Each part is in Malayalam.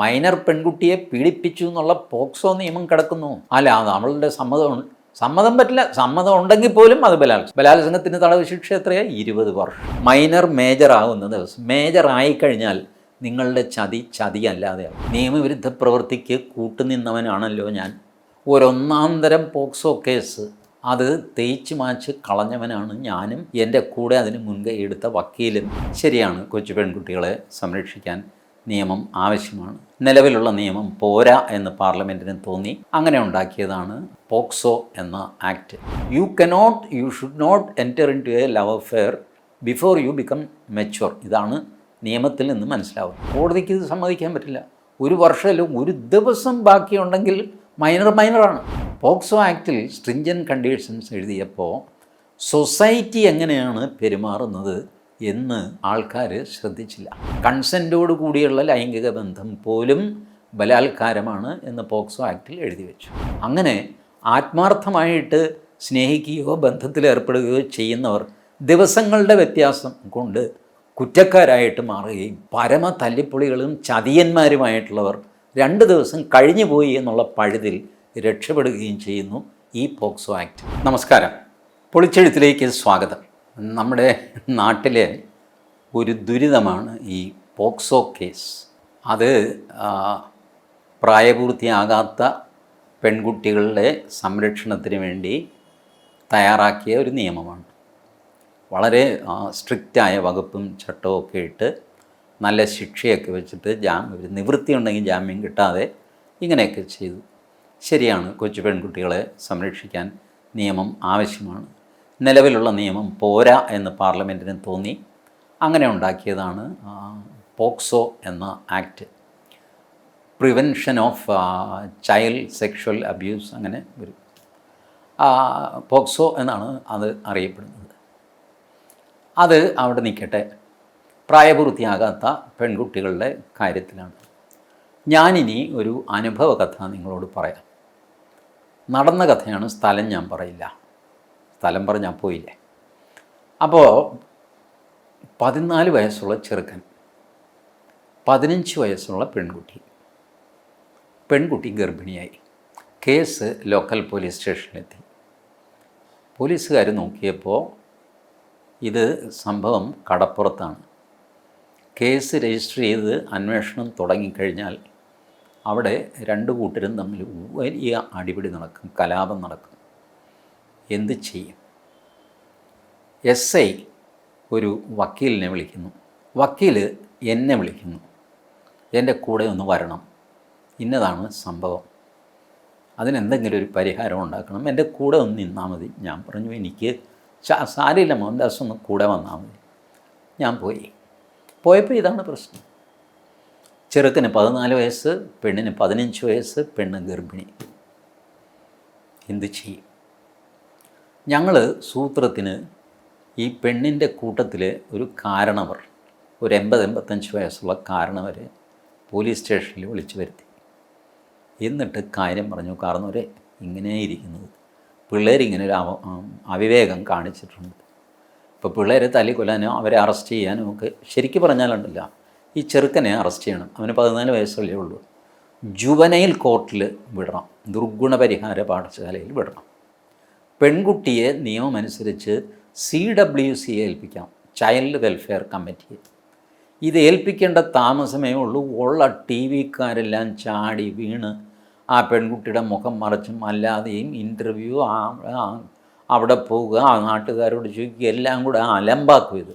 മൈനർ പെൺകുട്ടിയെ പീഡിപ്പിച്ചു എന്നുള്ള പോക്സോ നിയമം കിടക്കുന്നു. അല്ല നമ്മളുടെ സമ്മതം സമ്മതം പറ്റില്ല. സമ്മതം ഉണ്ടെങ്കിൽ പോലും അത് ബലാത്സംഗം ബലാത്സംഗത്തിന് തടവ് ശിക്ഷ എത്രയാണ് ഇരുപത് വർഷം. മൈനർ മേജർ ആകുന്ന ദിവസം. മേജർ ആയിക്കഴിഞ്ഞാൽ നിങ്ങളുടെ ചതി ചതി അല്ലാതെയാവും. നിയമവിരുദ്ധ പ്രവൃത്തിക്ക് കൂട്ടുനിന്നവനാണല്ലോ ഞാൻ. ഒരൊന്നാം തരം പോക്സോ കേസ്. അത് തേച്ച് മാച്ച് കളഞ്ഞവനാണ് ഞാനും. എന്റെ കൂടെ അതിന് മുൻകൈ എടുത്ത വക്കീലും. ശരിയാണ് കൊച്ചു പെൺകുട്ടികളെ സംരക്ഷിക്കാൻ നിയമം ആവശ്യമാണ്. നിലവിലുള്ള നിയമം പോരാ എന്ന് പാർലമെന്റിന് തോന്നി. അങ്ങനെ ഉണ്ടാക്കിയതാണ് പോക്സോ എന്ന act. You cannot you should not enter into a love affair before you become mature ഇതാണ് നിയമത്തിൽ നിന്ന് മനസ്സിലാവും കോടതിക്ക് ഇത് സമ്മതിക്കാൻ പറ്റില്ല. ഒരു വർഷമല്ലോ ഒരു ദിവസം ബാക്കിയുണ്ടെങ്കിൽ മൈനർ മൈനറാണ് പോക്സോ ആക്റ്റിൽ സ്ട്രിഞ്ചൻ കണ്ടീഷൻസ് എഴുതിയപ്പോൾ സൊസൈറ്റി എങ്ങനെയാണ് പെരുമാറുന്നത്? എന്ന് ആൾക്കാർ ശ്രദ്ധിച്ചില്ല. കൺസെന്റോട് കൂടിയുള്ള ലൈംഗിക ബന്ധം പോലും ബലാത്കാരമാണ് എന്ന് പോക്സോ ആക്റ്റിൽ എഴുതി വെച്ചു. അങ്ങനെ ആത്മാർത്ഥമായിട്ട് സ്നേഹിക്കുകയോ ബന്ധത്തിൽ ഏർപ്പെടുകയോ ചെയ്യുന്നവർ ദിവസങ്ങളുടെ വ്യത്യാസം കൊണ്ട് കുറ്റക്കാരായിട്ട് മാറുകയും പരമ തല്ലിപ്പൊളികളും ചതിയന്മാരുമായിട്ടുള്ളവർ രണ്ട് ദിവസം കഴിഞ്ഞു പോയി എന്നുള്ള പഴുതിൽ രക്ഷപ്പെടുകയും ചെയ്യുന്നു ഈ പോക്സോ ആക്ട്. നമസ്കാരം. പൊളിച്ചെഴുത്തിലേക്ക് സ്വാഗതം. നമ്മുടെ നാട്ടിലെ ഒരു ദുരിതമാണ് ഈ പോക്സോ കേസ്. അത് പ്രായപൂർത്തിയാകാത്ത പെൺകുട്ടികളുടെ സംരക്ഷണത്തിന് വേണ്ടി തയ്യാറാക്കിയ ഒരു നിയമമാണ്. വളരെ സ്ട്രിക്റ്റായ വകുപ്പും ചട്ടവും ഒക്കെ ഇട്ട് നല്ല ശിക്ഷയൊക്കെ വെച്ചിട്ട് ജാം ഒരു നിവൃത്തി ഉണ്ടെങ്കിൽ ജാമ്യം കിട്ടാതെ ഇങ്ങനെയൊക്കെ ചെയ്തു. ശരിയാണ് കൊച്ചു പെൺകുട്ടികളെ സംരക്ഷിക്കാൻ നിയമം ആവശ്യമാണ്. നിലവിലുള്ള നിയമം പോരാ എന്ന് പാർലമെന്റിന് തോന്നി. അങ്ങനെ ഉണ്ടാക്കിയതാണ് പോക്സോ എന്ന act. Prevention of child sexual abuse അങ്ങനെ ഒരു പോക്സോ എന്നാണ് അത് അറിയപ്പെടുന്നത്. അത് അവിടെ നിൽക്കട്ടെ. പ്രായപൂർത്തിയാകാത്ത പെൺകുട്ടികളുടെ കാര്യത്തിലാണ്. ഞാനിനി ഒരു അനുഭവ കഥ നിങ്ങളോട് പറയാം. നടന്ന കഥയാണ് സ്ഥലം ഞാൻ പറയില്ല. സ്ഥലം പറഞ്ഞാൽ പോയില്ലേ. അപ്പോൾ പതിനാല് വയസ്സുള്ള ചെറുക്കൻ പതിനഞ്ച് വയസ്സുള്ള പെൺകുട്ടി പെൺകുട്ടി ഗർഭിണിയായി. കേസ് ലോക്കൽ പോലീസ് സ്റ്റേഷനിലെത്തി. പോലീസുകാർ നോക്കിയപ്പോൾ ഇത് സംഭവം കടപ്പുറത്താണ്. കേസ് രജിസ്റ്റർ ചെയ്ത് അന്വേഷണം തുടങ്ങിക്കഴിഞ്ഞാൽ അവിടെ രണ്ട് കൂട്ടരും തമ്മിൽ വലിയ അടിപിടി നടക്കും കലാപം നടക്കും. എന്ത് ചെയ്യും? എസ് ഐ ഒരു വക്കീലിനെ വിളിക്കുന്നു. വക്കീൽ എന്നെ വിളിക്കുന്നു. എന്റെ കൂടെ ഒന്ന് വരണം. ഇന്നതാണ് സംഭവം. അതിനെന്തെങ്കിലും ഒരു പരിഹാരം ഉണ്ടാക്കണം. എന്റെ കൂടെ ഒന്ന് നിന്നാൽ മതി. ഞാൻ പറഞ്ഞു എനിക്ക് സാരമില്ല മോഹൻദാസ് ഒന്ന് കൂടെ വന്നാൽ മതി. ഞാൻ പോയി. പോയപ്പോൾ ഇതാണ് പ്രശ്നം. ചെറുക്കന് പതിനാല് വയസ്സ് പെണ്ണിന് പതിനഞ്ച് വയസ്സ് പെണ്ണ് ഗർഭിണി. എന്ത് ചെയ്യും? ഞങ്ങൾ സൂത്രത്തിന് ഈ പെണ്ണിന്റെ കൂട്ടത്തിൽ ഒരു കാരണവർ ഒരു എൺപത് എൺപത്തഞ്ച് വയസ്സുള്ള കാരണവരെ പോലീസ് സ്റ്റേഷനിൽ വിളിച്ചു വരുത്തി. എന്നിട്ട് കാര്യം പറഞ്ഞു കാരണവരെ ഇങ്ങനെ ഇരിക്കുന്നത്. പിള്ളേരിങ്ങനെ ഒരു അവിവേകം കാണിച്ചിട്ടുണ്ട്. ഇപ്പോൾ പിള്ളേരെ തല്ലിക്കൊല്ലാനോ അവരെ അറസ്റ്റ് ചെയ്യാനോ ഒക്കെ ശരിക്കും പറഞ്ഞാലുണ്ടല്ല ഈ ചെറുക്കനെ അറസ്റ്റ് ചെയ്യണം. അവന് പതിനാല് വയസ്സല്ലേ ഉള്ളൂ. ജുവനയിൽ കോർട്ടിൽ വിടണം. ദുർഗുണപരിഹാര പാഠശാലയിൽ വിടണം. പെൺകുട്ടിയെ നിയമമനുസരിച്ച് സി ഡബ്ല്യു സി ഏൽപ്പിക്കാം. ചൈൽഡ് വെൽഫെയർ കമ്മിറ്റിയെ ഇത് ഏൽപ്പിക്കേണ്ട താമസമേ ഉള്ളൂ. ഉള്ള ടി വിക്കാരെല്ലാം ചാടി വീണ് ആ പെൺകുട്ടിയുടെ മുഖം മറച്ചും അല്ലാതെയും ഇന്റർവ്യൂ അവിടെ പോവുക ആ നാട്ടുകാരോട് ചോദിക്കുക എല്ലാം കൂടെ അലമ്പാക്കും ഇത്.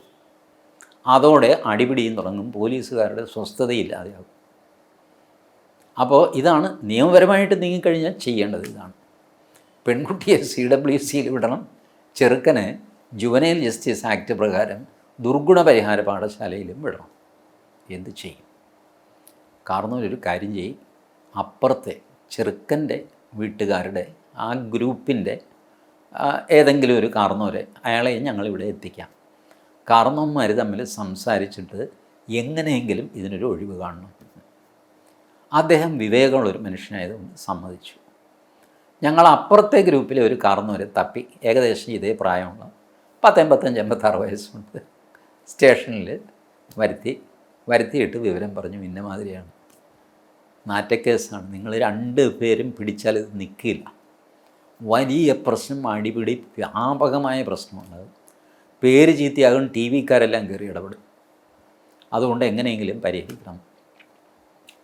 അതോടെ അടിപിടിയും തുടങ്ങും. പോലീസുകാരുടെ സ്വസ്ഥതയില്ലാതെയാകും. അപ്പോൾ ഇതാണ് നിയമപരമായിട്ട് നീങ്ങിക്കഴിഞ്ഞാൽ ചെയ്യേണ്ടത് ഇതാണ്. പെൺകുട്ടിയെ സി ഡബ്ല്യു സിയിൽ വിടണം. ചെറുക്കനെ ജുവനൈൽ ജസ്റ്റിസ് ആക്ട് പ്രകാരം ദുർഗുണ പരിഹാര പാഠശാലയിലും വിടണം. എന്ത് ചെയ്യും? കാരണം ഒരു കാര്യം ചെയ്യും. അപ്പുറത്തെ ചെറുക്കന്റെ വീട്ടുകാരുടെ ആ ഗ്രൂപ്പിന്റെ ഏതെങ്കിലും ഒരു കാരണവരെ അയാളെ ഞങ്ങളിവിടെ എത്തിക്കാം. കാരണവന്മാർ തമ്മിൽ സംസാരിച്ചിട്ട് എങ്ങനെയെങ്കിലും ഇതിനൊരു ഒഴിവ് കാണണം. അദ്ദേഹം വിവേകമുള്ളൊരു മനുഷ്യനായതുകൊണ്ട് സമ്മതിച്ചു. ഞങ്ങൾ അപ്പുറത്തെ ഗ്രൂപ്പിലെ ഒരു കാർന്നവരെ തപ്പി. ഏകദേശം ഇതേ പ്രായമുള്ള. പത്ത് എൺപത്തഞ്ച് എൺപത്താറ് വയസ്സുണ്ട്. സ്റ്റേഷനിൽ വരുത്തി വരുത്തിയിട്ട് വിവരം പറഞ്ഞു ഇന്ന മാതിരിയാണ്. നാറ്റക്കേസാണ്. നിങ്ങൾ രണ്ട് പേരും പിടിച്ചാൽ ഇത് നിൽക്കില്ല. വലിയ പ്രശ്നം അടിപിടി വ്യാപകമായ പ്രശ്നമുള്ളത് പേര് ചീത്തയാകും ടി വിക്കാരെല്ലാം കയറി ഇടപെടും. അതുകൊണ്ട് എങ്ങനെയെങ്കിലും പരിഹരിക്കണം.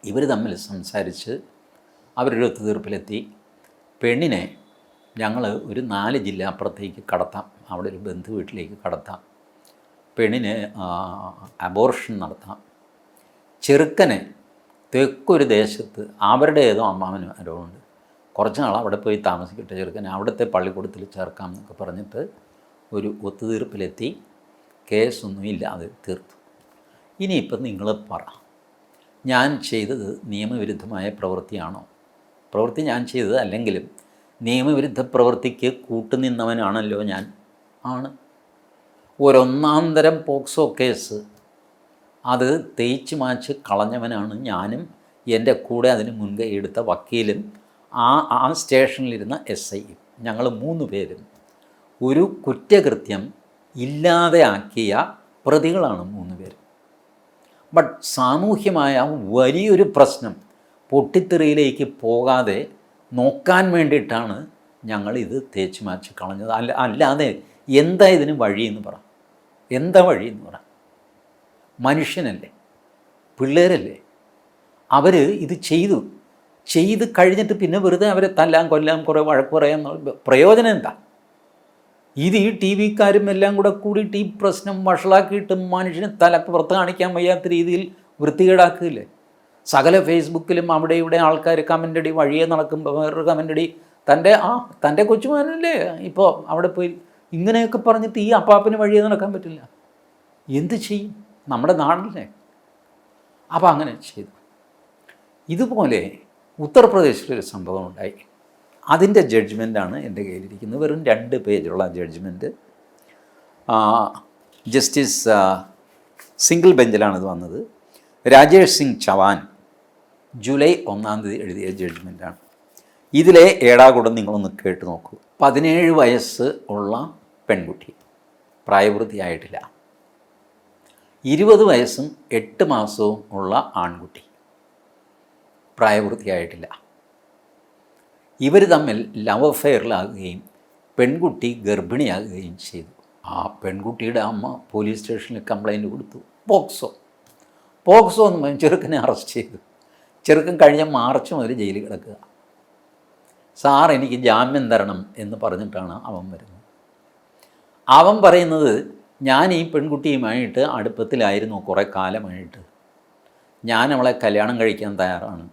ഇവർ തമ്മിൽ സംസാരിച്ച് അവരൊരു ഒത്തുതീർപ്പിലെത്തി. പെണ്ണിനെ ഞങ്ങൾ ഒരു നാല് ജില്ല അപ്പുറത്തേക്ക് കടത്താം. അവിടെ ഒരു ബന്ധു വീട്ടിലേക്ക് കടത്താം. പെണ്ണിന് അബോർഷൻ നടത്താം. ചെറുക്കനെ തെക്കൊരു ദേശത്ത് അവരുടെ ഏതോ അമ്മാവനും ആരോ ഉണ്ട്. കുറച്ച് നാൾ അവിടെ പോയി താമസിക്കട്ടെ ചെറുക്കനെ. അവിടുത്തെ പള്ളിക്കൂടത്തിൽ ചേർക്കാം എന്നൊക്കെ പറഞ്ഞിട്ട് ഒരു ഒത്തുതീർപ്പിലെത്തി കേസൊന്നും ഇല്ലാതെ തീർത്തു. ഇനിയിപ്പം നിങ്ങൾ പറ. ഞാൻ ചെയ്തത് നിയമവിരുദ്ധമായ പ്രവൃത്തിയാണോ? പ്രവൃത്തി ഞാൻ ചെയ്തത് അല്ലെങ്കിലും നിയമവിരുദ്ധ പ്രവൃത്തിക്ക് കൂട്ടുനിന്നവനാണല്ലോ ഞാൻ. ആണ്. ഒരൊന്നാം തരം പോക്സോ കേസ്. അത് തേച്ച് മാച്ച് കളഞ്ഞവനാണ് ഞാനും. എന്റെ കൂടെ അതിന് മുൻകൈ എടുത്ത വക്കീലും ആ ആ സ്റ്റേഷനിലിരുന്ന എസ് ഐയും. ഞങ്ങൾ മൂന്ന് പേരും. ഒരു കുറ്റകൃത്യം ഇല്ലാതെ ആക്കിയ പ്രതികളാണ് മൂന്ന് പേര്. ബട്ട് സാമൂഹ്യമായ വലിയൊരു പ്രശ്നം പൊട്ടിത്തെറിയിലേക്ക് പോകാതെ നോക്കാൻ വേണ്ടിയിട്ടാണ് ഞങ്ങൾ ഇത് തേച്ച് മാച്ച് കളഞ്ഞത്. അല്ല അല്ലാതെ എന്താ ഇതിന് വഴിയെന്ന് പറ. എന്താ വഴിയെന്ന് പറ. മനുഷ്യനല്ലേ പിള്ളേരല്ലേ. അവർ ഇത് ചെയ്തു. ചെയ്ത് കഴിഞ്ഞിട്ട് പിന്നെ വെറുതെ അവരെ തല്ലാൻ കൊല്ലാൻ കുറേ വഴക്ക് പറയാൻ പ്രയോജനം എന്താ? ഇത് ഈ ടി വിക്കാരും എല്ലാം കൂടെ കൂടിയിട്ട് ഈ പ്രശ്നം വഷളാക്കിയിട്ട് മനുഷ്യന് പുറത്ത് കാണിക്കാൻ വയ്യാത്ത രീതിയിൽ വൃത്തികേടാക്കില്ലേ സകല ഫേസ്ബുക്കിലും അവിടെ ഇവിടെ ആൾക്കാർ കമന്റ് അടി വഴിയെ നടക്കുമ്പോൾ വേറൊരു കമന്റ് അടി. തന്റെ ആ തന്റെ കൊച്ചുമാനല്ലേ ഇപ്പോൾ അവിടെ പോയി ഇങ്ങനെയൊക്കെ പറഞ്ഞിട്ട് ഈ അപ്പാപ്പിന് വഴിയെ നടക്കാൻ പറ്റില്ല. എന്ത് ചെയ്യും? നമ്മുടെ നാടല്ലേ? അപ്പോൾ അങ്ങനെ ചെയ്തു. ഇതുപോലെ ഉത്തർപ്രദേശിലൊരു സംഭവം ഉണ്ടായി അതിന്റെ ജഡ്ജ്മെന്റാണ് എന്റെ കയ്യിലിരിക്കുന്നത്. വെറും രണ്ട് പേജുള്ള ജഡ്ജ്മെന്റ് ജസ്റ്റിസ് സിംഗിൾ ബെഞ്ചിലാണിത് വന്നത്. രാജേഷ് സിംഗ് ചവാൻ ജൂലൈ ഒന്നാം തീയതി എഴുതിയ ജഡ്ജ്മെന്റാണ് ഇതിലെ ഏടാകൂടം നിങ്ങളൊന്ന് കേട്ട് നോക്കൂ. പതിനേഴ് വയസ്സ് ഉള്ള പെൺകുട്ടി. പ്രായപൂർത്തിയായിട്ടില്ല. ഇരുപത് വയസ്സും എട്ട് മാസവും ഉള്ള ആൺകുട്ടി. പ്രായപൂർത്തിയായിട്ടില്ല. ഇവർ തമ്മിൽ ലവ് അഫെയറിലാകുകയും പെൺകുട്ടി ഗർഭിണിയാകുകയും ചെയ്തു. ആ പെൺകുട്ടിയുടെ അമ്മ പോലീസ് സ്റ്റേഷനിൽ കംപ്ലൈന്റ് കൊടുത്തു. പോക്സോ. പോക്സോ എന്ന് ചെറുക്കനെ അറസ്റ്റ് ചെയ്തു. ചെറുക്കൻ കഴിഞ്ഞ മാർച്ച് മുതൽ ജയിലിൽ കിടക്കുക. സാർ എനിക്ക് ജാമ്യം തരണം എന്ന് പറഞ്ഞിട്ടാണ് അവൻ വരുന്നത്. അവൻ പറയുന്നത് ഞാൻ ഈ പെൺകുട്ടിയുമായിട്ട് അടുപ്പത്തിലായിരുന്നു കുറേ കാലമായിട്ട്. ഞാൻ അവളെ കല്യാണം കഴിക്കാൻ തയ്യാറാണ്.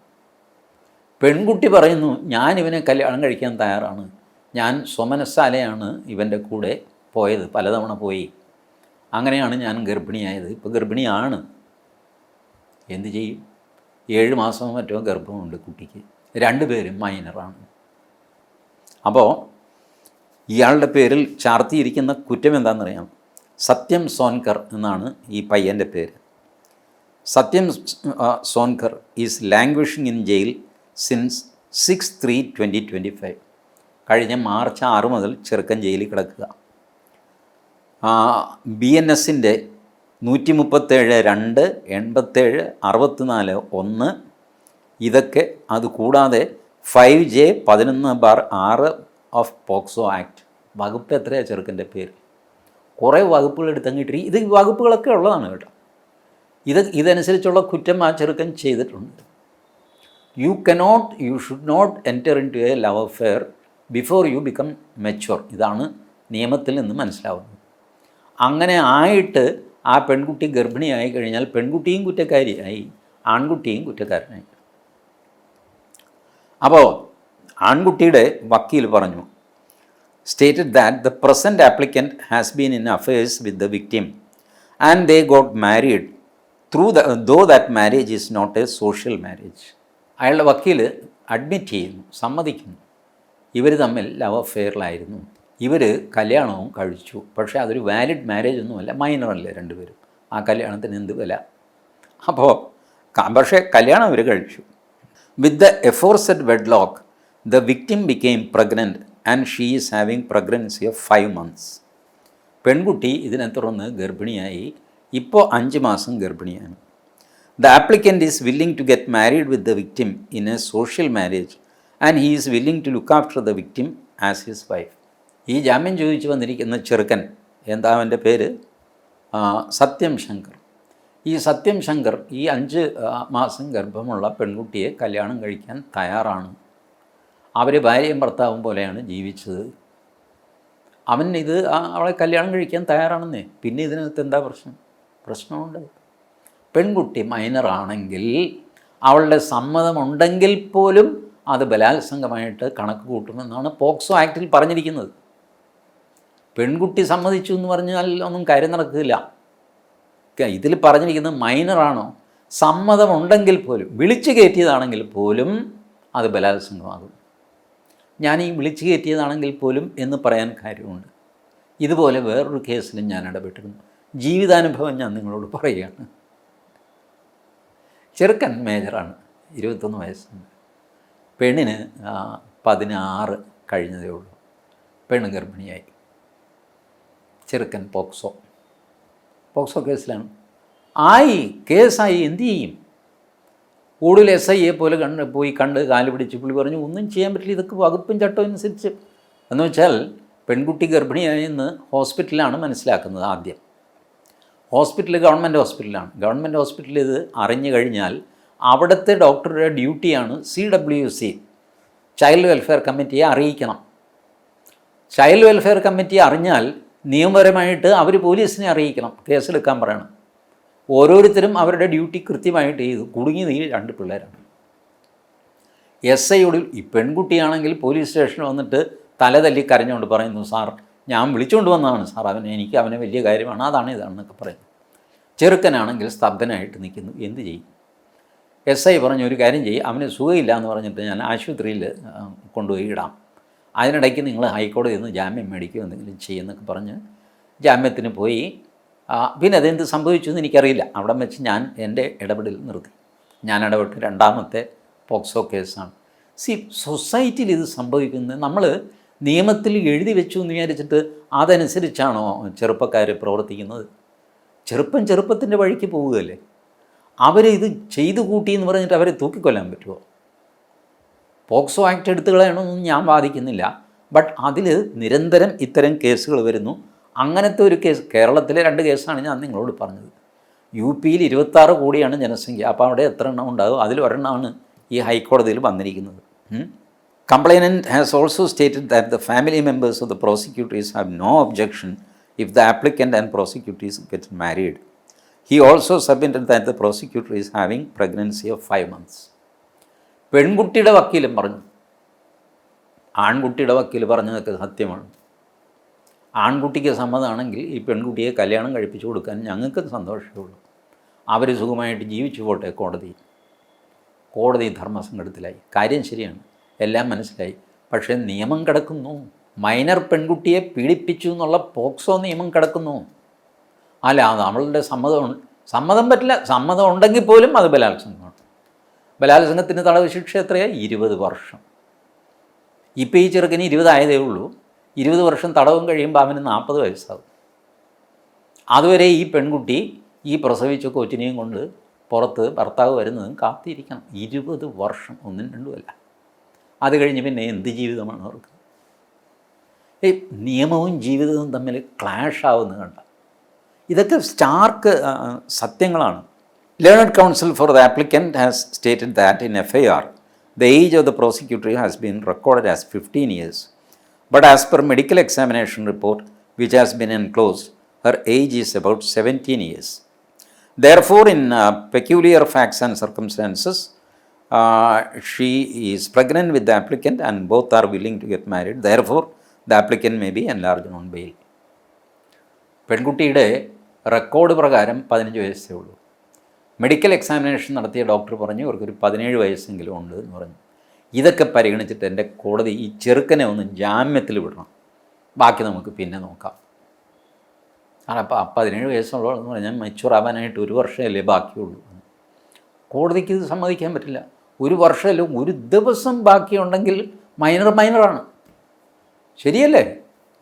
പെൺകുട്ടി പറയുന്നു ഞാൻ ഇവനെ കല്യാണം കഴിക്കാൻ തയ്യാറാണ്. ഞാൻ സ്വമനസ്സാലയാണ് ഇവന്റെ കൂടെ പോയത് പലതവണ പോയി. അങ്ങനെയാണ് ഞാൻ ഗർഭിണിയായത്. ഇപ്പോൾ ഗർഭിണിയാണ്. എന്തു ചെയ്യും? ഏഴ് മാസമോ മറ്റോ ഗർഭമുണ്ട് കുട്ടിക്ക്. രണ്ടുപേരും മൈനറാണ്. അപ്പോൾ ഇയാളുടെ പേരിൽ ചാർത്തിയിരിക്കുന്ന കുറ്റം എന്താണെന്നറിയാം? സത്യം സോൻകർ എന്നാണ് ഈ പയ്യന്റെ പേര്. Satyam Sonkar is languishing in jail since six three twenty twenty five. കഴിഞ്ഞ മാർച്ച് ആറ് മുതൽ ചെറുക്കൻ ജയിലിൽ കിടക്കുക. ബി എൻ എസിന്റെ നൂറ്റി മുപ്പത്തേഴ് രണ്ട് എൺപത്തേഴ് അറുപത്തിനാല് ഒന്ന്. ഇതൊക്കെ അതുകൂടാതെ ഫൈവ് ജെ പതിനൊന്ന് ബാർ ആറ് ഓഫ് പോക്സോ ആക്ട്. വകുപ്പ് എത്രയാണ് ചെറുക്കന്റെ പേര്? കുറേ വകുപ്പുകൾ എടുത്തങ്ങിട്ട് ഇത് വകുപ്പുകളൊക്കെ ഉള്ളതാണ് കേട്ടോ. ഇത് ഇതനുസരിച്ചുള്ള കുറ്റം ആ ചെറുക്കൻ ചെയ്തിട്ടുണ്ട്. You cannot you should not enter into a love affair before you become mature ഇതാണ് നിയമത്തിൽ നിന്ന് മനസ്സിലാവുന്നത്. അങ്ങനെ ആയിട്ട് ആ പെൺകുട്ടി ഗർഭിണിയായി കഴിഞ്ഞാൽ പെൺകുട്ടിയും കുറ്റക്കാരിയായി ആൺകുട്ടിയും കുറ്റക്കാരനായി. അപ്പോൾ ആൺകുട്ടിയുടെ വക്കീൽ പറഞ്ഞു stated that the present applicant has been in affairs with the victim and they got married through the though that marriage is not a social marriage അയാളുടെ വക്കീൽ അഡ്മിറ്റ് ചെയ്യുന്നു സമ്മതിക്കുന്നു. ഇവർ തമ്മിൽ ലവ് അഫെയറിലായിരുന്നു ഇവർ കല്യാണവും കഴിച്ചു. പക്ഷേ അതൊരു വാലിഡ് മാരേജ് ഒന്നുമല്ല മൈനറല്ലേ രണ്ടുപേരും. ആ കല്യാണത്തിന് എന്ത് വില? അപ്പോൾ പക്ഷേ കല്യാണം അവർ കഴിച്ചു. With the enforced wedlock the victim became pregnant and she is having pregnancy of five months പെൺകുട്ടി ഇതിനെ തുടർന്ന് ഗർഭിണിയായി. ഇപ്പോൾ അഞ്ച് മാസം ഗർഭിണിയാണ്. The applicant is willing to get married with the victim in a social marriage and he is willing to look after the victim as his wife ഈ ജാമ്യം ചോദിച്ചു വന്നിരിക്കുന്ന ചെറുക്കൻ എന്താ അവന്റെ പേര്? സത്യം ശങ്കർ. ഈ സത്യം ശങ്കർ ഈ അഞ്ച് മാസം ഗർഭമുള്ള പെൺകുട്ടിയെ കല്യാണം കഴിക്കാൻ തയ്യാറാണ്. അവർ ഭാര്യയും ഭർത്താവും പോലെയാണ് ജീവിച്ചത്. അവൻ ഇത് അവളെ കല്യാണം കഴിക്കാൻ തയ്യാറാണെന്നേ. പിന്നെ ഇതിനകത്ത് എന്താ പ്രശ്നം? പ്രശ്നമുണ്ട്. പെൺകുട്ടി മൈനറാണെങ്കിൽ അവളുടെ സമ്മതമുണ്ടെങ്കിൽ പോലും അത് ബലാത്സംഗമായിട്ട് കണക്ക് കൂട്ടുമെന്നാണ് പോക്സോ ആക്റ്റിൽ പറഞ്ഞിരിക്കുന്നത്. പെൺകുട്ടി സമ്മതിച്ചു എന്ന് പറഞ്ഞാൽ ഒന്നും കാര്യം നടക്കില്ല. ഇതിൽ പറഞ്ഞിരിക്കുന്നത് മൈനറാണോ? സമ്മതമുണ്ടെങ്കിൽ പോലും വിളിച്ചു കയറ്റിയതാണെങ്കിൽ പോലും അത് ബലാത്സംഗമാകും. ഞാൻ ഈ വിളിച്ചു കയറ്റിയതാണെങ്കിൽ പോലും എന്ന് പറയാൻ കാര്യമുണ്ട്. ഇതുപോലെ വേറൊരു കേസിലും ഞാൻ ഇടപെട്ടിരുന്നു. ജീവിതാനുഭവം ഞാൻ നിങ്ങളോട് പറയുകയാണ്. ചെറുക്കൻ മേജറാണ് ഇരുപത്തൊന്ന് വയസ്സുണ്ട്. പെണ്ണിന് പതിനാറ് കഴിഞ്ഞതേ ഉള്ളൂ. പെണ്ണ് ഗർഭിണിയായി. ചെറുക്കൻ പോക്സോ. പോക്സോ കേസിലാണ്. ആയി കേസായി എന്തു ചെയ്യും? കൂടുതൽ എസ് ഐയെ പോലെ കണ്ട് പോയി കണ്ട് കാൽ പിടിച്ച് പുള്ളി പറഞ്ഞു ഒന്നും ചെയ്യാൻ പറ്റില്ല ഇതൊക്കെ വകുപ്പും ചട്ടവും അനുസരിച്ച്. എന്ന് വെച്ചാൽ പെൺകുട്ടി ഗർഭിണിയായെന്ന് ഹോസ്പിറ്റലാണ് മനസ്സിലാക്കുന്നത് ആദ്യം. ഹോസ്പിറ്റൽ ഗവൺമെന്റ് ഹോസ്പിറ്റലാണ്. ഗവൺമെന്റ് ഹോസ്പിറ്റലിൽ ഇത് അറിഞ്ഞു കഴിഞ്ഞാൽ അവിടുത്തെ ഡോക്ടറുടെ ഡ്യൂട്ടിയാണ് C W C child welfare കമ്മിറ്റിയെ അറിയിക്കണം. ചൈൽഡ് വെൽഫെയർ കമ്മിറ്റി അറിഞ്ഞാൽ നിയമപരമായിട്ട് അവർ പോലീസിനെ അറിയിക്കണം കേസെടുക്കാൻ പറയണം. ഓരോരുത്തരും അവരുടെ ഡ്യൂട്ടി കൃത്യമായിട്ട് ചെയ്തു. കുടുങ്ങി നീ രണ്ട് പിള്ളേരാണ്. എസ് ഐയോട് ഈ പെൺകുട്ടിയാണെങ്കിൽ പോലീസ് സ്റ്റേഷനിൽ വന്നിട്ട് തല തല്ലി കരഞ്ഞുകൊണ്ട് പറയുന്നു സാർ ഞാൻ വിളിച്ചുകൊണ്ട് വന്നതാണ്. സാർ അവന് എനിക്ക് അവനെ വലിയ കാര്യമാണ്. അതാണ് ഇതാണെന്നൊക്കെ പറയുന്നു. ചെറുക്കനാണെങ്കിൽ സ്തബ്ധനായിട്ട് നിൽക്കുന്നു. എന്ത് ചെയ്യും? എസ് ഐ പറഞ്ഞു ഒരു കാര്യം ചെയ്യും. അവന് സുഖമില്ല എന്ന് പറഞ്ഞിട്ട് ഞാൻ ആശുപത്രിയിൽ കൊണ്ടുപോയി ഇടാം. അതിനിടയ്ക്ക് നിങ്ങൾ ഹൈക്കോടതി നിന്ന് ജാമ്യം മേടിക്കുക എന്തെങ്കിലും ചെയ്യുമെന്നൊക്കെ പറഞ്ഞ് ജാമ്യത്തിന് പോയി. പിന്നെ അതെന്ത് സംഭവിച്ചു എന്ന് എനിക്കറിയില്ല. അവിടെ വെച്ച് ഞാൻ എന്റെ ഇടപെടൽ നിർത്തി. ഞാൻ ഇടപെട്ട്. രണ്ടാമത്തെ പോക്സോ കേസാണ്. സി സൊസൈറ്റിയിൽ ഇത് സംഭവിക്കുന്നത് നമ്മൾ നിയമത്തിൽ എഴുതി വെച്ചു എന്ന് വിചാരിച്ചിട്ട് അതനുസരിച്ചാണോ ചെറുപ്പക്കാർ പ്രവർത്തിക്കുന്നത്? ചെറുപ്പം ചെറുപ്പത്തിന്റെ വഴിക്ക് പോവുകയല്ലേ? അവർ ഇത് ചെയ്തു കൂട്ടി എന്ന് പറഞ്ഞിട്ട് അവരെ തൂക്കിക്കൊല്ലാൻ പറ്റുമോ? പോക്സോ ആക്ട് എടുത്തു കളയണമെന്നൊന്നും ഞാൻ വാദിക്കുന്നില്ല. ബട്ട് അതിൽ നിരന്തരം ഇത്തരം കേസുകൾ വരുന്നു. അങ്ങനത്തെ ഒരു കേസ് കേരളത്തിലെ രണ്ട് കേസാണ് ഞാൻ നിങ്ങളോട് പറഞ്ഞത്. യു പിയിൽ ഇരുപത്താറ് കോടിയാണ് ജനസംഖ്യ. അപ്പോൾ അവിടെ എത്ര എണ്ണം ഉണ്ടാകും? അതിൽ ഒരെണ്ണമാണ് ഈ ഹൈക്കോടതിയിൽ വന്നിരിക്കുന്നത്. Complainant has also stated that the family members of the prosecutrix have no objection if the applicant and prosecutrix get married he also submitted that the prosecutor is having pregnancy of five months പെൺകുട്ടിയുടെ വക്കീലും പറഞ്ഞു. ആൺകുട്ടിയുടെ വക്കീൽ പറഞ്ഞതൊക്കെ സത്യമാണ്. ആൺകുട്ടിക്ക് സമ്മതമാണെങ്കിൽ ഈ പെൺകുട്ടിയെ കല്യാണം കഴിപ്പിച്ചു കൊടുക്കാൻ ഞങ്ങൾക്ക് സന്തോഷമേ ഉള്ളൂ അവർ സുഖമായിട്ട് ജീവിച്ചു പോട്ടെ കോടതി. കോടതി ധർമ്മസങ്കടത്തിലായി. കാര്യം ശരിയാണ് എല്ലാം മനസ്സിലായി. പക്ഷേ നിയമം കിടക്കുന്നു. മൈനർ പെൺകുട്ടിയെ പീഡിപ്പിച്ചു എന്നുള്ള പോക്സോ നിയമം കിടക്കുന്നു. അല്ല നമ്മളുടെ സമ്മതം സമ്മതം പറ്റില്ല. സമ്മതം ഉണ്ടെങ്കിൽ പോലും അത് ബലാത്സംഗമാണ്. ബലാത്സംഗത്തിന് തടവ് ശിക്ഷ എത്രയാണ് ഇരുപത് വർഷം. ഇപ്പോൾ ഈ ചെറുക്കന് ഇരുപതായതേ ഉള്ളൂ. ഇരുപത് വർഷം തടവും കഴിയുമ്പോൾ അവന് നാൽപ്പത് വയസ്സാകും അതുവരെ ഈ പെൺകുട്ടി ഈ പ്രസവിച്ച കൊച്ചിനെയും കൊണ്ട് പുറത്ത് ഭർത്താവ് വരുന്നതും കാത്തിരിക്കണം. ഇരുപത് വർഷം ഒന്നും രണ്ടുമല്ല അത് കഴിഞ്ഞ് പിന്നെ എന്ത് ജീവിതമാണ് അവർക്ക്? ഈ നിയമവും ജീവിതവും തമ്മിൽ ക്ലാഷ് ആവുന്ന കണ്ട. ഇതൊക്കെ സ്റ്റാർക്ക് സത്യങ്ങളാണ്. Learned counsel for the applicant has stated that in F I R the age of the prosecutor has been recorded as fifteen years but as per medical examination report which has been enclosed her age is about seventeen years Therefore, in uh, peculiar facts and circumstances, uh, she is pregnant with the applicant and both are willing to get married. Therefore, the applicant may be enlarged on bail. പെൺകുട്ടിയുടെ റെക്കോർഡ് പ്രകാരം പതിനഞ്ച് വയസ്സേ ഉള്ളൂ മെഡിക്കൽ എക്സാമിനേഷൻ നടത്തിയ ഡോക്ടർ പറഞ്ഞു ഇവർക്കൊരു പതിനേഴ് വയസ്സെങ്കിലും ഉണ്ട് എന്ന് പറഞ്ഞു. ഇതൊക്കെ പരിഗണിച്ചിട്ട് എന്റെ കോടതി ഈ ചെറുക്കനെ ഒന്ന് ജാമ്യത്തിൽ വിടണം. ബാക്കി നമുക്ക് പിന്നെ നോക്കാം. ആ അപ്പോൾ പതിനേഴ് വയസ്സുള്ളതെന്ന് പറഞ്ഞാൽ മെച്ചൂർ ആവാനായിട്ട് ഒരു വർഷമല്ലേ ബാക്കിയുള്ളൂ കോടതിക്ക് ഇത് സമ്മതിക്കാൻ പറ്റില്ല. ഒരു വർഷമല്ല ഒരു ദിവസം ബാക്കിയുണ്ടെങ്കിൽ മൈനർ മൈനറാണ് ശരിയല്ലേ?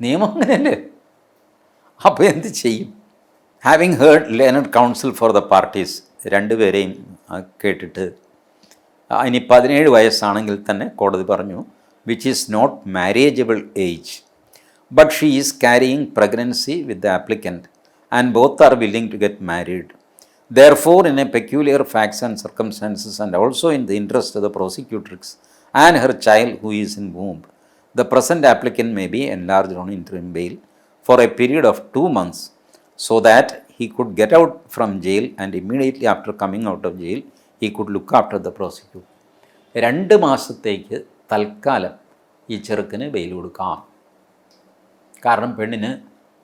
നിയമം അങ്ങനെയല്ലേ? അപ്പോൾ എന്ത് ചെയ്യും? Having heard learned counsel for the parties രണ്ടുപേരെയും കേട്ടിട്ട് ഇനി പതിനേഴ് വയസ്സാണെങ്കിൽ തന്നെ കോടതി പറഞ്ഞു which is not marriageable age but she is carrying pregnancy with the applicant and both are willing to get married Therefore, in a peculiar facts and circumstances, and also in the interest of the prosecutrix and her child who is in womb, the present applicant may be enlarged on interim bail for a period of two months, so that he could get out from jail and immediately after coming out of jail, he could look after the prosecutor. രണ്ട് മാസത്തേക്ക് തൽക്കാലം ഈ ചെറുക്കന് ബെയിൽ കൊടുക്കാം. കാരണം പെണ്ണിന്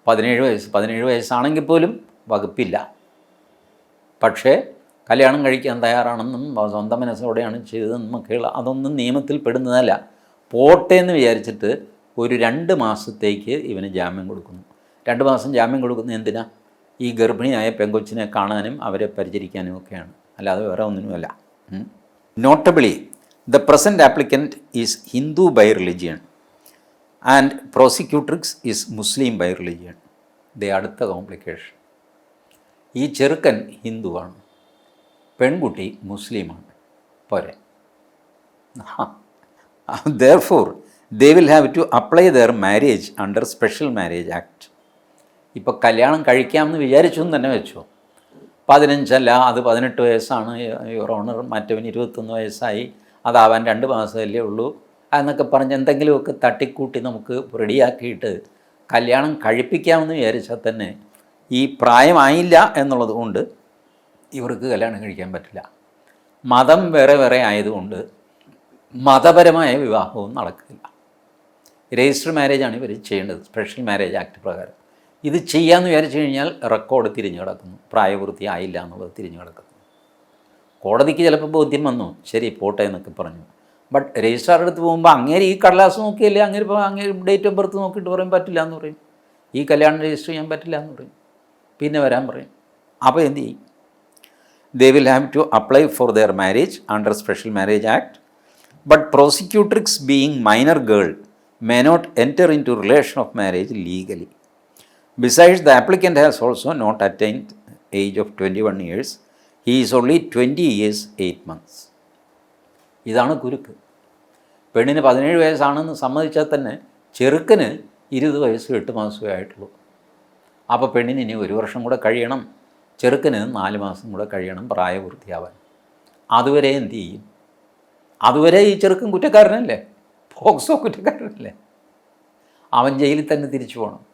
പതിനേഴ് വയസ്സ് പതിനേഴ് വയസ്സാണെങ്കിൽ പോലും വകുപ്പില്ല. പക്ഷേ കല്യാണം കഴിക്കാൻ തയ്യാറാണെന്നും സ്വന്തം മനസ്സോടെയാണ് ചെയ്തതെന്നും ഒക്കെയുള്ള അതൊന്നും നിയമത്തിൽ പെടുന്നതല്ല. പോട്ടെ എന്ന് വിചാരിച്ചിട്ട് ഒരു രണ്ട് മാസത്തേക്ക് ഇവന് ജാമ്യം കൊടുക്കുന്നു. രണ്ട് മാസം ജാമ്യം കൊടുക്കുന്നത് എന്തിനാ? ഈ ഗർഭിണിയായ പെങ്കൊച്ചിനെ കാണാനും അവരെ പരിചരിക്കാനും ഒക്കെയാണ്. അല്ലാതെ വേറെ ഒന്നിനുമല്ല. Notably the present applicant is Hindu by religion and prosecutrix is Muslim by religion the അടുത്ത കോംപ്ലിക്കേഷൻ ഈ ചെറുക്കൻ ഹിന്ദുവാണ്. പെൺകുട്ടി മുസ്ലിമാണ്. പോരെ. Therefore they will have to apply their marriage under special marriage act ഇപ്പോൾ കല്യാണം കഴിക്കാമെന്ന് വിചാരിച്ചു എന്ന് തന്നെ വെച്ചു. പതിനഞ്ചല്ല അത് പതിനെട്ട് വയസ്സാണ് യുവർ ഓണർ മറ്റവന് ഇരുപത്തൊന്ന് വയസ്സായി. അതാവാൻ രണ്ട് മാസമല്ലേ ഉള്ളൂ. എന്നൊക്കെ പറഞ്ഞ് എന്തെങ്കിലുമൊക്കെ തട്ടിക്കൂട്ടി നമുക്ക് റെഡിയാക്കിയിട്ട് കല്യാണം കഴിപ്പിക്കാമെന്ന് വിചാരിച്ചാൽ തന്നെ ഈ പ്രായമായില്ല എന്നുള്ളത് കൊണ്ട് ഇവർക്ക് കല്യാണം കഴിക്കാൻ പറ്റില്ല. മതം വേറെ വേറെ ആയതുകൊണ്ട് മതപരമായ വിവാഹവും നടക്കില്ല. രജിസ്റ്റർ മാരേജാണ് ഇവർ ചെയ്യേണ്ടത്. സ്പെഷ്യൽ മാരേജ് ആക്ട് പ്രകാരം. ഇത് ചെയ്യാമെന്ന് വിചാരിച്ചു കഴിഞ്ഞാൽ റെക്കോർഡ് തിരിഞ്ഞു കിടക്കുന്നു. പ്രായപൂർത്തി ആയില്ല എന്നുള്ളത് തിരിഞ്ഞു കിടക്കുന്നു. കോടതിക്ക് ചിലപ്പോൾ ബോധ്യം വന്നു. ശരി പോട്ടെ എന്നൊക്കെ പറഞ്ഞു. ബട്ട് രജിസ്ട്രാർ എടുത്ത് പോകുമ്പോൾ അങ്ങേര് ഈ കടലാസ് നോക്കിയല്ലേ? അങ്ങനെ ഇപ്പോൾ അങ്ങേര് ഡേറ്റ് ഓഫ് ബർത്ത് നോക്കിയിട്ട് പറയും പറ്റില്ല എന്ന് പറയും. ഈ കല്യാണം രജിസ്റ്റർ ചെയ്യാൻ പറ്റില്ല എന്ന് പറയും. പിന്നെ വരാൻ പറയും. അപ്പോൾ എന്ത് ചെയ്യും? They will have to apply for their marriage under special marriage act but prosecutrix being minor girl may not enter into relation of marriage legally Besides, the applicant has also not attained age of 21 years. He is only 20 years 8 months. ഇതാണ് കുരുക്ക്. പെണ്ണിന് പതിനേഴ് വയസ്സാണെന്ന് സമ്മതിച്ചാൽ തന്നെ ചെറുക്കന് ഇരുപത് വയസ്സ് എട്ട് മാസമേ ആയിട്ടുള്ളൂ. അപ്പോൾ പെണ്ണിന് ഇനി ഒരു വർഷം കൂടെ കഴിയണം. ചെറുക്കന് നാല് മാസം കൂടെ കഴിയണം പ്രായപൂർത്തിയാവാൻ. അതുവരെ എന്തു ചെയ്യും? അതുവരെ ഈ ചെറുക്കൻ കുറ്റക്കാരനല്ലേ? പോക്സോ കുറ്റക്കാരനല്ലേ? അവൻ ജയിലിൽ തന്നെ തിരിച്ചു പോകണം.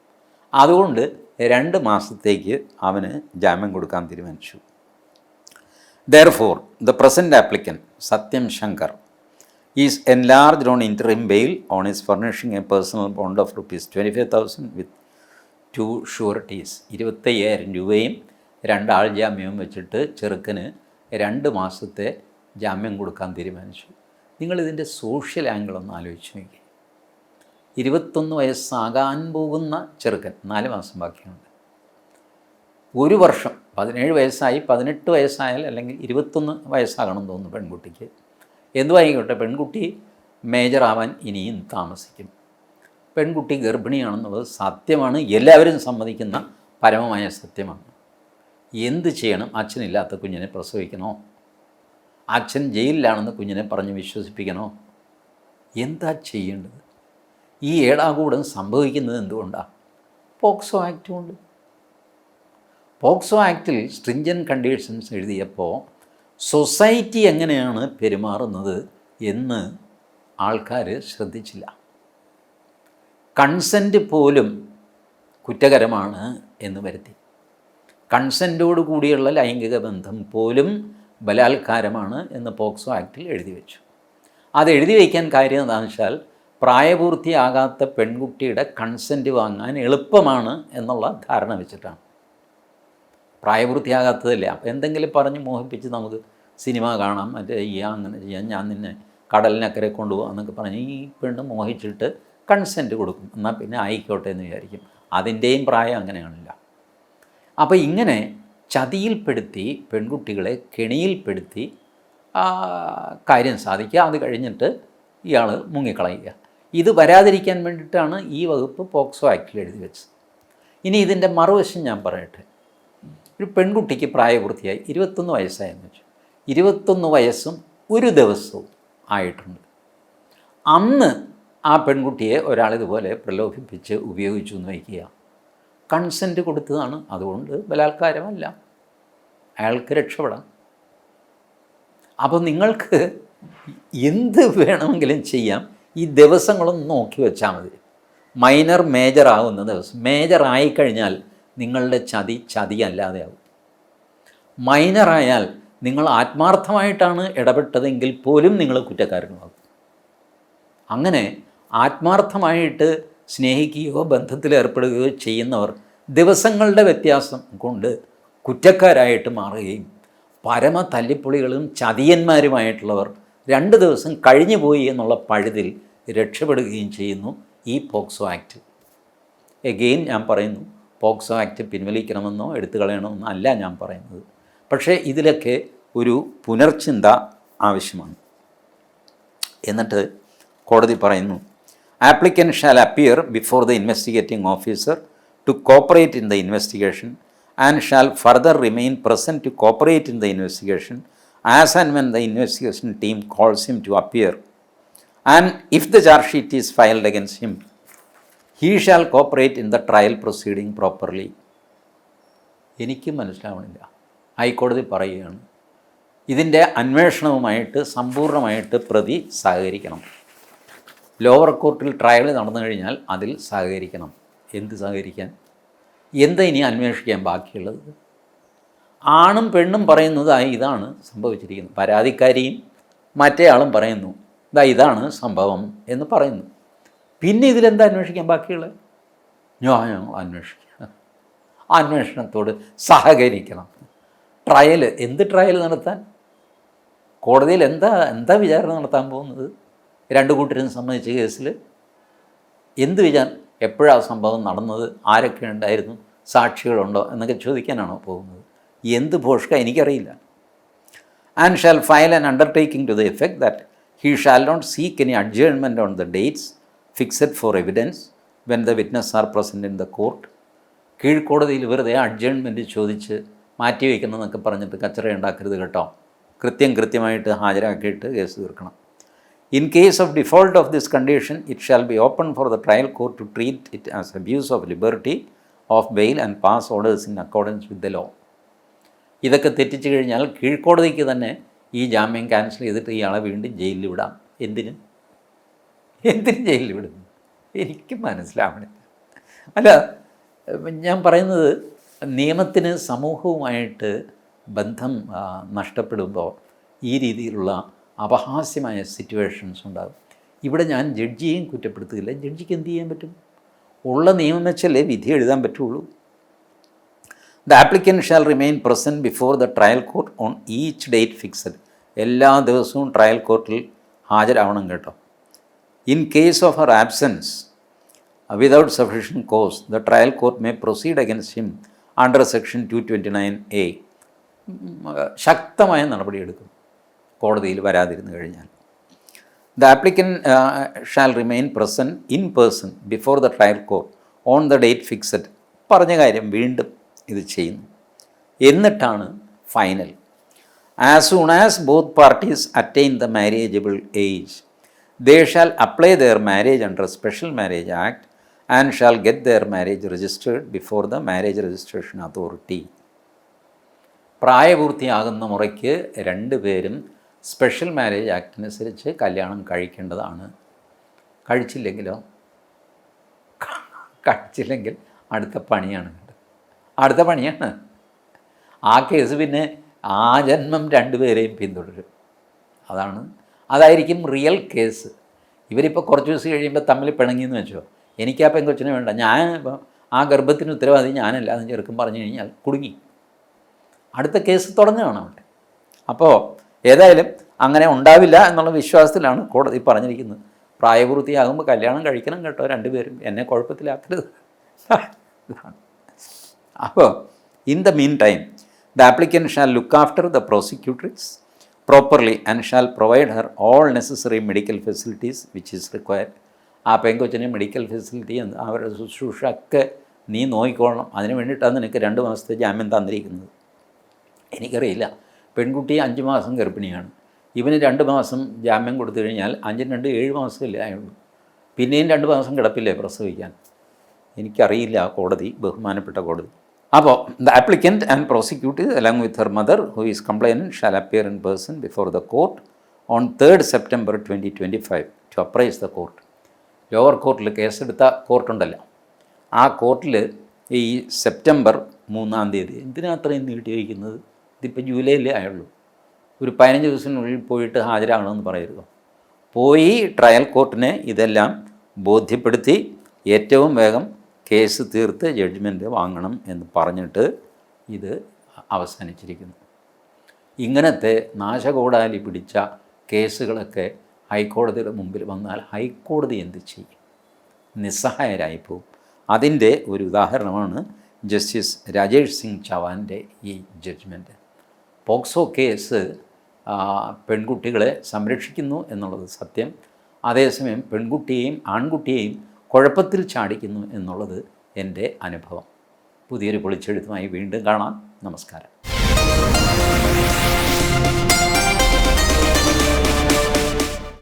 അതുകൊണ്ട് രണ്ട് മാസത്തേക്ക് അവന് ജാമ്യം കൊടുക്കാൻ തീരുമാനിച്ചു. Therefore the present applicant Satyam Shankar is enlarged on interim bail on is furnishing a personal bond of rupees twenty five thousand with two sureties ഇരുപത്തയ്യായിരം രൂപയും രണ്ടാൾ ജാമ്യവും വെച്ചിട്ട് ചെറുക്കന് രണ്ട് മാസത്തെ ജാമ്യം കൊടുക്കാൻ തീരുമാനിച്ചു. നിങ്ങളിതിന്റെ സോഷ്യൽ ആംഗിൾ ഒന്ന് ആലോചിച്ച് നോക്കി ഇരുപത്തൊന്ന് വയസ്സാകാൻ പോകുന്ന ചെറുക്കൻ നാല് മാസം ബാക്കിയുണ്ട്. ഒരു വർഷം പതിനേഴ് വയസ്സായി പതിനെട്ട് വയസ്സായാൽ അല്ലെങ്കിൽ ഇരുപത്തൊന്ന് വയസ്സാകണം തോന്നുന്നു പെൺകുട്ടിക്ക്. എന്തുവായിക്കോട്ടെ പെൺകുട്ടി മേജറാവാൻ ഇനിയും താമസിക്കും. പെൺകുട്ടി ഗർഭിണിയാണെന്നുള്ളത് സത്യമാണ്. എല്ലാവരും സമ്മതിക്കുന്ന പരമമായ സത്യമാണ്. എന്ത് ചെയ്യണം? അച്ഛനില്ലാത്ത കുഞ്ഞിനെ പ്രസവിക്കണോ? അച്ഛൻ ജയിലിലാണെന്ന് കുഞ്ഞിനെ പറഞ്ഞ് വിശ്വസിപ്പിക്കണോ? എന്താ ചെയ്യേണ്ടത്? ഈ ഏടാകൂടം സംഭവിക്കുന്നത് എന്തുകൊണ്ടാണ് പോക്സോ ആക്ട് കൊണ്ട് പോക്സോ ആക്റ്റിൽ സ്ട്രിഞ്ചൻ കണ്ടീഷൻസ് എഴുതിയപ്പോൾ സൊസൈറ്റി എങ്ങനെയാണ് പെരുമാറുന്നത് എന്ന് ആൾക്കാർ ശ്രദ്ധിച്ചില്ല. കൺസെന്റ് പോലും കുറ്റകരമാണ് എന്ന് വരുത്തി. കൺസെന്റോട് കൂടിയുള്ള ലൈംഗിക ബന്ധം പോലും ബലാത്കാരമാണ് എന്ന് പോക്സോ ആക്റ്റിൽ എഴുതി വെച്ചു. അത് എഴുതി വയ്ക്കാൻ കാര്യം എന്താണെന്ന് വെച്ചാൽ പ്രായപൂർത്തിയാകാത്ത പെൺകുട്ടിയുടെ കൺസെന്റ് വാങ്ങാൻ എളുപ്പമാണ് എന്നുള്ള ധാരണ വെച്ചിട്ടാണ്. പ്രായപൂർത്തിയാകാത്തതല്ലേ. അപ്പോൾ എന്തെങ്കിലും പറഞ്ഞ് മോഹിപ്പിച്ച് നമുക്ക് സിനിമ കാണാം മറ്റേ ഈ അങ്ങനെ ചെയ്യാം ഞാൻ നിന്നെ കടലിനക്കരെ കൊണ്ടുപോകാം എന്നൊക്കെ പറഞ്ഞ് ഈ പെണ്ണ് മോഹിച്ചിട്ട് കൺസെന്റ് കൊടുക്കും. എന്നാൽ പിന്നെ ആയിക്കോട്ടെ എന്ന് വിചാരിക്കും. അതിന്റെയും പ്രായം അങ്ങനെയാണില്ല. അപ്പോൾ ഇങ്ങനെ ചതിയിൽപ്പെടുത്തി പെൺകുട്ടികളെ കെണിയിൽപ്പെടുത്തി കാര്യം സാധിക്കുക. അത് കഴിഞ്ഞിട്ട് ഇയാൾ മുങ്ങിക്കളയുക. ഇത് വരാതിരിക്കാൻ വേണ്ടിയിട്ടാണ് ഈ വകുപ്പ് പോക്സോ ആക്റ്റിൽ എഴുതി വെച്ചത്. ഇനി ഇതിന്റെ മറുവശം ഞാൻ പറയട്ടെ. ഒരു പെൺകുട്ടിക്ക് പ്രായപൂർത്തിയായി ഇരുപത്തൊന്ന് വയസ്സായെന്ന് വെച്ചു. ഇരുപത്തൊന്ന് വയസ്സും ഒരു ദിവസവും ആയിട്ടുണ്ട്. അന്ന് ആ പെൺകുട്ടിയെ ഒരാളിതുപോലെ പ്രലോഭിപ്പിച്ച് ഉപയോഗിച്ചു എന്ന് വയ്ക്കുക. കൺസെന്റ് കൊടുത്തതാണ്. അതുകൊണ്ട് ബലാത്കാരമല്ല. അയാൾക്ക് രക്ഷപ്പെടാം. അപ്പോൾ നിങ്ങൾക്ക് എന്ത് വേണമെങ്കിലും ചെയ്യാം. ഈ ദിവസങ്ങളൊന്ന് നോക്കി വെച്ചാൽ മതി. മൈനർ മേജർ ആകുന്ന ദിവസം. മേജർ ആയിക്കഴിഞ്ഞാൽ നിങ്ങളുടെ ചതി ചതി അല്ലാതെ ആവും മൈനറായാൽ നിങ്ങൾ ആത്മാർത്ഥമായിട്ടാണ് ഇടപെട്ടതെങ്കിൽ പോലും നിങ്ങൾ കുറ്റക്കാരനുമാകും. അങ്ങനെ ആത്മാർത്ഥമായിട്ട് സ്നേഹിക്കുകയോ ബന്ധത്തിൽ ഏർപ്പെടുകയോ ചെയ്യുന്നവർ ദിവസങ്ങളുടെ വ്യത്യാസം കൊണ്ട് കുറ്റക്കാരായിട്ട് മാറുകയും പരമ തല്ലിപ്പൊളികളും ചതിയന്മാരുമായിട്ടുള്ളവർ രണ്ട് ദിവസം കഴിഞ്ഞു പോയി എന്നുള്ള പഴുതിൽ രക്ഷപ്പെടുകയും ചെയ്യുന്നു ഈ പോക്സോ ആക്ട്. എഗെയിൻ ഞാൻ പറയുന്നു പോക്സോ ആക്ട് പിൻവലിക്കണമെന്നോ എടുത്തു കളയണമെന്നോ അല്ല ഞാൻ പറയുന്നത്. പക്ഷേ ഇതിലൊക്കെ ഒരു പുനർചിന്ത ആവശ്യമാണ്. എന്നിട്ട് കോടതി പറയുന്നു applicant shall appear before the investigating officer to cooperate in the investigation and shall further remain present to cooperate in the investigation as and when the investigation team calls him to appear and if the charge sheet is filed against him he shall cooperate in the trial proceeding properly എനിക്ക് മനസ്സിലാവണില്ല. ഹൈക്കോടതി പറയുകയാണ് ഇതിന്റെ അന്വേഷണവുമായിട്ട് സമ്പൂർണമായിട്ട് പ്രതി സഹകരിക്കണം. ലോവർ കോർട്ടിൽ ട്രയൽ നടന്നു കഴിഞ്ഞാൽ അതിൽ സഹകരിക്കണം. എന്ത് സഹകരിക്കാൻ? എന്താ ഇനി അന്വേഷിക്കാൻ ബാക്കിയുള്ളത്? ആണും പെണ്ണും പറയുന്നത് "ആ, ഇതാണ് സംഭവിച്ചിരിക്കുന്നത്. പരാതിക്കാരിയും മറ്റേ ആളും പറയുന്നു ഇതാ ഇതാണ് സംഭവം എന്ന് പറയുന്നു. പിന്നെ ഇതിലെന്താ അന്വേഷിക്കാൻ ബാക്കിയുള്ളത്? ഞാൻ അന്വേഷിക്കുക അന്വേഷണത്തോട് സഹകരിക്കണം. ട്രയൽ എന്ത് ട്രയൽ നടത്താൻ? കോടതിയിൽ എന്താ എന്താ വിചാരണ നടത്താൻ പോകുന്നത്? രണ്ട് കൂട്ടരും സംബന്ധിച്ച കേസിൽ എന്ത് വിചാരം എപ്പോഴാണ് സംഭവം നടന്നത്? ആരൊക്കെ ഉണ്ടായിരുന്നു? സാക്ഷികളുണ്ടോ? എന്നൊക്കെ ചോദിക്കാനാണോ പോകുന്നത്. എന്ത് ഭോഷ്ക എനിക്കറിയില്ല. And shall file an undertaking to the effect that he shall not seek any adjournment on the dates fixed for evidence when the witness are present in the court കീഴ്ക്കോടതിയിൽ വെറുതെ അഡ്ജേൺമെന്റ് ചോദിച്ച് മാറ്റി വയ്ക്കുന്നതെന്നൊക്കെ പറഞ്ഞിട്ട് കച്ചറ ഉണ്ടാക്കരുത് കേട്ടോ. കൃത്യം കൃത്യമായിട്ട് ഹാജരാക്കിയിട്ട് കേസ് തീർക്കണം. In case of default of this condition it shall be open for the trial court to treat it as abuse of liberty of bail and pass orders in accordance with the law ഇതൊക്കെ തെറ്റിച്ചു കഴിഞ്ഞാൽ കീഴ്ക്കോടതിക്ക് തന്നെ ഈ ജാമ്യം ക്യാൻസൽ ചെയ്തിട്ട് ഇയാളെ വീണ്ടും ജയിലിൽ വിടാം. എന്തിന്? എന്തിന് ജയിലിൽ വിടുന്നു എനിക്ക് മനസ്സിലാവണില്ല. അല്ല ഞാൻ പറയുന്നത് നിയമത്തിന് സമൂഹവുമായിട്ട് ബന്ധം നഷ്ടപ്പെടുമ്പോൾ ഈ രീതിയിലുള്ള അപഹാസ്യമായ സിറ്റുവേഷൻസ് ഉണ്ടാകും. ഇവിടെ ഞാൻ ജഡ്ജിയെയും കുറ്റപ്പെടുത്തുകയില്ല. ജഡ്ജിക്ക് എന്ത് ചെയ്യാൻ പറ്റും? ഉള്ള നിയമം വെച്ചല്ലേ വിധി എഴുതാൻ പറ്റുള്ളൂ. The applicant shall remain present before the trial court on each date fixed എല്ലാ ദിവസവും ട്രയൽ കോർട്ടിൽ ഹാജരാവണം കേട്ടോ. In case of her absence without sufficient cause the trial court may proceed against him under section two twenty nine A ശക്തമായ നടപടിയെടുക്കും കോടതിയിൽ വരാതിരുന്നു കഴിഞ്ഞാൽ. The applicant shall remain present in person before the trial court on the date fixed പറഞ്ഞ കാര്യം വീണ്ടും ഇത് ചെയ്യുന്നു. എന്നിട്ടാണ് final as soon as both parties attain the marriageable age they shall apply their marriage under Special Marriage Act and shall get their marriage registered before the marriage registration authority പ്രായപൂർത്തിയാകുന്ന മുറയ്ക്ക് രണ്ടുപേരും സ്പെഷ്യൽ മാരേജ് ആക്ടിനനുസരിച്ച് കല്യാണം കഴിക്കേണ്ടതാണ്. കഴിച്ചില്ലെങ്കിലോ? കഴിച്ചില്ലെങ്കിൽ അടുത്ത പണിയാണ്. അടുത്ത പണിയാണ്. ആ കേസ് പിന്നെ ആ ജന്മം രണ്ടുപേരെയും പിന്തുടരും. അതാണ്. അതായിരിക്കും റിയൽ കേസ് ഇവരിപ്പോൾ കുറച്ച് ദിവസം കഴിയുമ്പോൾ തമ്മിൽ പിണങ്ങിയെന്ന് വെച്ചോ? എനിക്ക് ആ പെങ്കൊച്ചിനെ വേണ്ട. ഞാൻ ആ ഗർഭത്തിന് ഉത്തരവാദി ഞാനല്ല എന്ന് ചെറുക്കും പറഞ്ഞു കഴിഞ്ഞാൽ കുടുങ്ങി. അടുത്ത കേസ് തുടങ്ങുകയാണ് അവിടെ. അപ്പോൾ ഏതായാലും അങ്ങനെ ഉണ്ടാവില്ല എന്നുള്ള വിശ്വാസത്തിലാണ് കോടതി പറഞ്ഞിരിക്കുന്നത്. പ്രായപൂർത്തിയാകുമ്പോൾ കല്യാണം കഴിക്കണം കേട്ടോ രണ്ടുപേരും. എന്നെ കുഴപ്പത്തിലാക്കരുത്. ഇതാണ്. അപ്പോൾ in the mean time the applicant shall look after the prosecutrix properly and shall provide her all necessary medical facilities which is required ആ പെങ്കൊച്ചിന് മെഡിക്കൽ ഫെസിലിറ്റി അവരുടെ ശുശ്രൂഷ ഒക്കെ നീ നോക്കിക്കോളണം. അതിന് വേണ്ടിയിട്ടാണ് നിനക്ക് രണ്ട് മാസത്തെ ജാമ്യം തന്നിരിക്കുന്നത്. എനിക്കറിയില്ല. പെൺകുട്ടി അഞ്ച് മാസം ഗർഭിണിയാണ്. ഇവന് രണ്ട് മാസം ജാമ്യം കൊടുത്തു കഴിഞ്ഞാൽ അഞ്ചിന് രണ്ട് ഏഴ് മാസമല്ലേ ആയുള്ളൂ. പിന്നെയും രണ്ട് മാസം കിടപ്പില്ലേ പ്രസവിക്കാൻ? എനിക്കറിയില്ല കോടതി ബഹുമാനപ്പെട്ട കോടതി. അപ്പോൾ the applicant and prosecutrix along with her mother who is complainant shall appear in person before the court on third September twenty twenty five to apprise the court lower കോർട്ടിൽ കേസെടുത്ത കോർട്ടുണ്ടല്ലോ ആ കോർട്ടിൽ ഈ സെപ്റ്റംബർ മൂന്നാം തീയതി എന്തിനാ അത്രയും നീട്ടി വയ്ക്കുന്നത്? ഇതിപ്പോൾ ജൂലൈയിലേ ആയുള്ളൂ. ഒരു പതിനഞ്ച് ദിവസത്തിനുള്ളിൽ പോയിട്ട് ഹാജരാകണമെന്ന് പറയരുത്? പോയി ട്രയൽ കോർട്ടിനെ ഇതെല്ലാം ബോധ്യപ്പെടുത്തി ഏറ്റവും വേഗം കേസ് തീർത്ത് ജഡ്ജ്മെന്റ് വാങ്ങണം എന്ന് പറഞ്ഞിട്ട് ഇത് അവസാനിച്ചിരിക്കുന്നു. ഇങ്ങനത്തെ നാശകോടാലി പിടിച്ച കേസുകളൊക്കെ ഹൈക്കോടതിയുടെ മുമ്പിൽ വന്നാൽ ഹൈക്കോടതി എന്ത് ചെയ്യും? നിസ്സഹായരായി പോകും അതിന്റെ ഒരു ഉദാഹരണമാണ് ജസ്റ്റിസ് രാജേഷ് സിംഗ് ചവാന്റെ ഈ ജഡ്ജ്മെന്റ് പോക്സോ കേസ് പെൺകുട്ടികളെ സംരക്ഷിക്കുന്നു എന്നുള്ളത് സത്യം. അതേസമയം പെൺകുട്ടിയെയും ആൺകുട്ടിയെയും കുഴപ്പത്തിൽ ചാടിക്കുന്നു എന്നുള്ളത് എന്റെ അനുഭവം. പുതിയൊരു പൊളിച്ചെഴുത്തുമായി വീണ്ടും കാണാം. നമസ്കാരം.